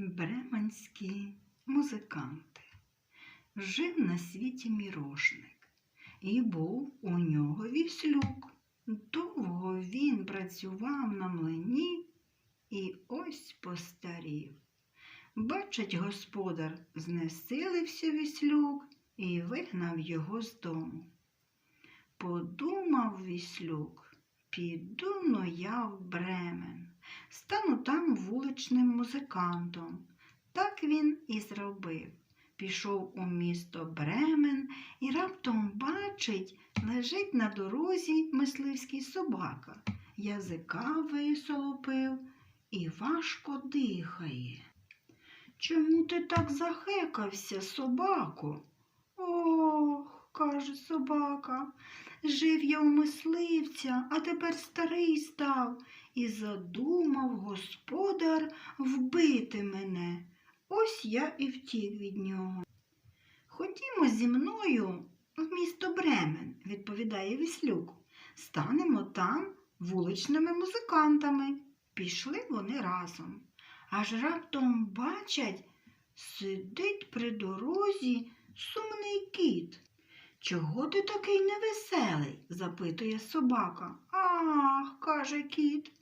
Бременські музиканти. Жив на світі мірошник, і був у нього віслюк. Довго він працював на млині і ось постарів. Бачить господар, знесилився віслюк і вигнав його з дому. Подумав віслюк, піду но я в Бремен, стану там вуличним музикантом. Так він і зробив. Пішов у місто Бремен і раптом бачить, лежить на дорозі мисливський собака, язика висолопив і важко дихає. Чому ти так захекався, собако? Ох, каже собака, жив я у мисливця, а тепер старий став, і задумав господар вбити мене. Ось я і втік від нього. Ходімо зі мною в місто Бремен, відповідає Віслюк. Станемо там вуличними музикантами. Пішли вони разом. Аж раптом бачать, сидить при дорозі сумний кіт. Чого ти такий невеселий? запитує собака. Ах, каже кіт.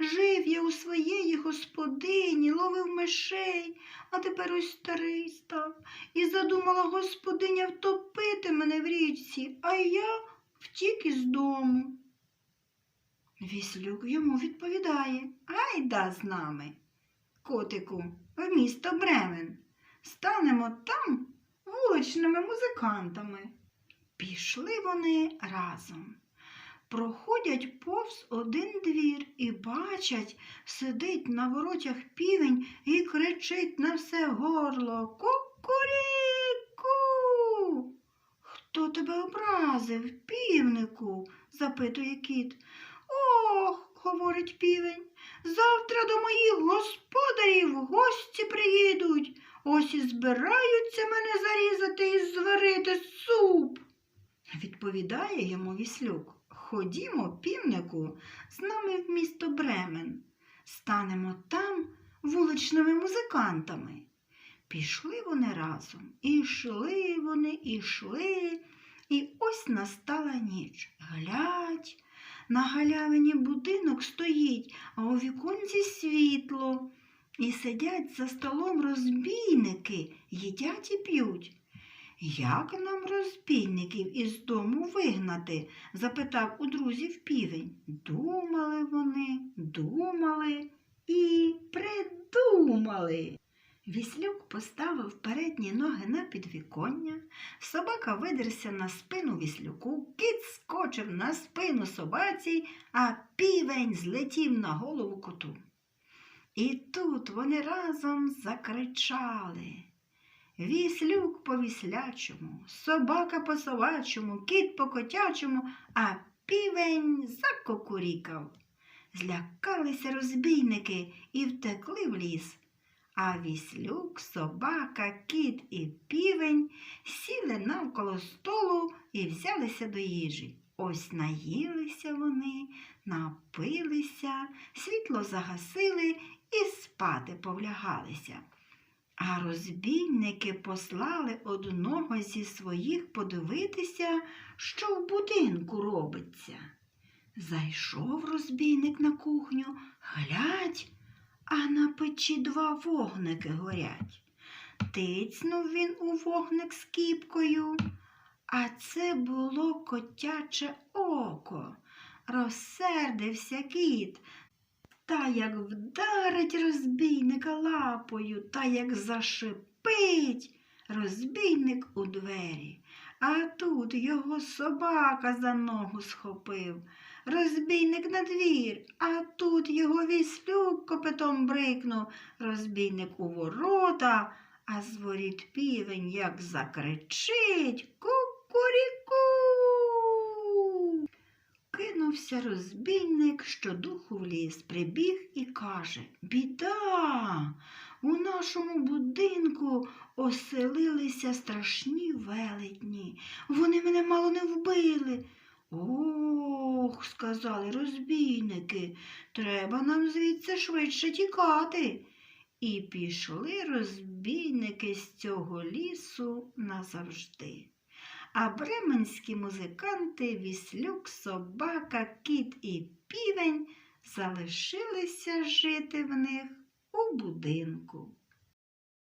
Жив я у своєї господині, ловив мишей, а тепер ось старий став. І задумала господиня втопити мене в річці, а я втік із дому. Віслюк йому відповідає Гайда з нами, котику, в місто Бремен. Станемо там вуличними музикантами. Пішли вони разом. Проходять повз один двір і бачать, сидить на воротях півень і кричить на все горло Кукуріку. Хто тебе образив, півнику? запитує кіт. Ох, говорить півень, завтра до моїх господарів гості приїдуть. Ось і збираються мене зарізати і зварити суп. Відповідає йому віслюк. Ходімо, півнику, з нами в місто Бремен. Станемо там вуличними музикантами. Пішли вони разом, і йшли вони, і йшли, і ось настала ніч. Глядь, на галявині будинок стоїть, а у віконці світло. І сидять за столом розбійники, їдять і п'ють. Як нам розбійників із дому вигнати? запитав у друзів півень. Думали вони, думали і придумали. Віслюк поставив передні ноги на підвіконня, собака видерся на спину віслюку, кіт скочив на спину собаці, а півень злетів на голову коту. І тут вони разом закричали. Віслюк по віслячому, собака по собачому, кіт по котячому, а півень закокурікав. Злякалися розбійники і втекли в ліс. А віслюк, собака, кіт і півень сіли навколо столу і взялися до їжі. Ось наїлися вони, напилися, світло загасили і спати повлягалися. А розбійники послали одного зі своїх подивитися, що в будинку робиться. Зайшов розбійник на кухню, глядь, а на печі два вогники горять. Тицнув він у вогник з кіпкою, а це було котяче око. Розсердився кіт, та як вдарить розбійника лапою, та як зашипить розбійник у двері. А тут його собака за ногу схопив. Розбійник на двір, а тут його віслюк копитом брикнув, розбійник у ворота, а з воріт півень як закричить Кукуріку. Кинувся розбійник, що духу в ліс, прибіг і каже Біда! У нашому будинку оселилися страшні велетні. Вони мене мало не вбили. Ох, сказали розбійники, треба нам звідси швидше тікати. І пішли розбійники з цього лісу назавжди. А бременські музиканти, віслюк, собака, кіт і півень залишилися жити в них у будинку.